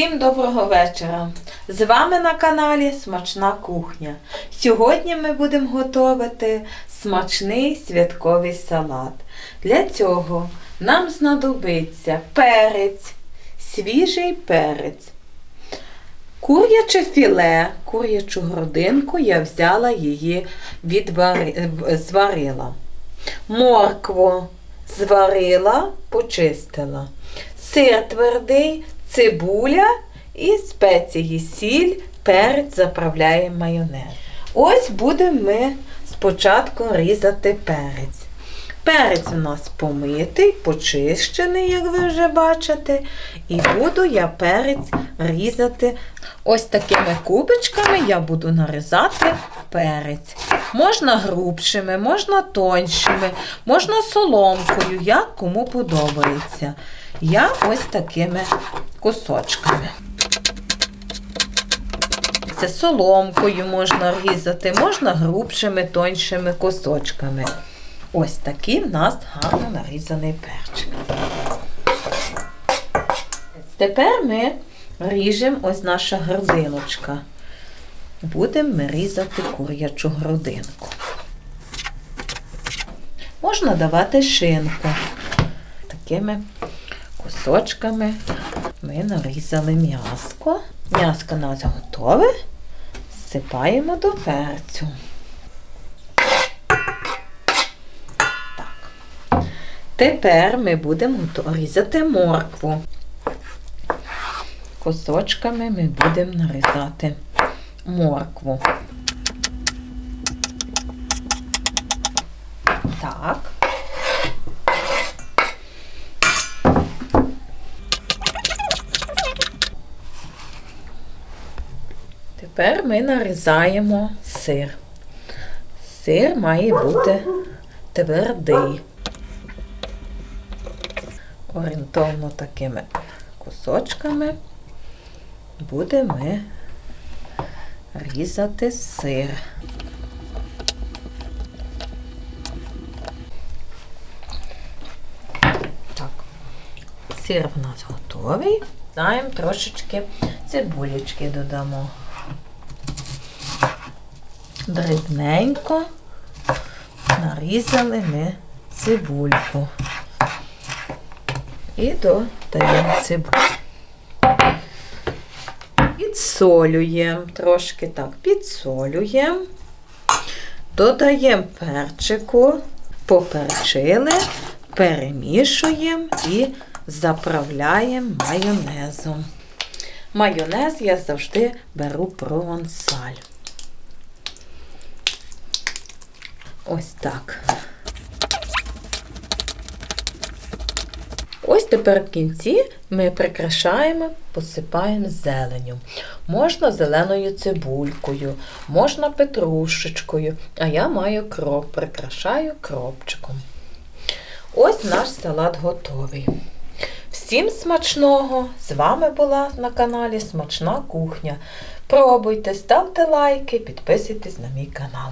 Всім доброго вечора! З вами на каналі Смачна кухня. Сьогодні ми будемо готувати смачний святковий салат. Для цього нам знадобиться перець, свіжий перець, куряче філе, курячу грудинку я взяла її відвари... зварила. Моркву зварила, почистила. Сир твердий, цибуля і спеції, сіль, перець заправляємо майонез. Ось будемо ми спочатку різати перець. Перець у нас помитий, почищений, як ви вже бачите. І буду я перець різати ось такими кубичками я буду нарізати перець. Можна грубшими, можна тоншими, можна соломкою, як кому подобається. Я ось такими кусочками. Це соломкою можна різати, можна грубшими, тоншими кусочками. Ось такий в нас гарно нарізаний перчик. Тепер ми ріжемо ось наша грудиночка. Будемо ми різати курячу грудинку. Можна давати шинку. Такими кусочками ми нарізали м'яско. М'яско у нас готове. Всипаємо до перцю. Так. Тепер ми будемо різати моркву. Кусочками ми будемо нарізати моркву. Так. Тепер ми нарізаємо сир. Сир має бути твердий. Орієнтовно такими кусочками будемо різати сир. Так, сир в нас готовий. Даємо трошечки цибулечки додамо. Дрібненько нарізали ми цибульку. І додаємо цибулю. Підсолюємо, трошки так підсолюємо, додаємо перчику, поперчили, перемішуємо і заправляємо майонезом. Майонез я завжди беру провансаль. Ось так. Ось тепер в кінці ми прикрашаємо, посипаємо зеленю. Можна зеленою цибулькою, можна петрушечкою, а я маю кроп, прикрашаю кропчиком. Ось наш салат готовий. Всім смачного! З вами була на каналі Смачна кухня. Пробуйте, ставте лайки, підписуйтесь на мій канал.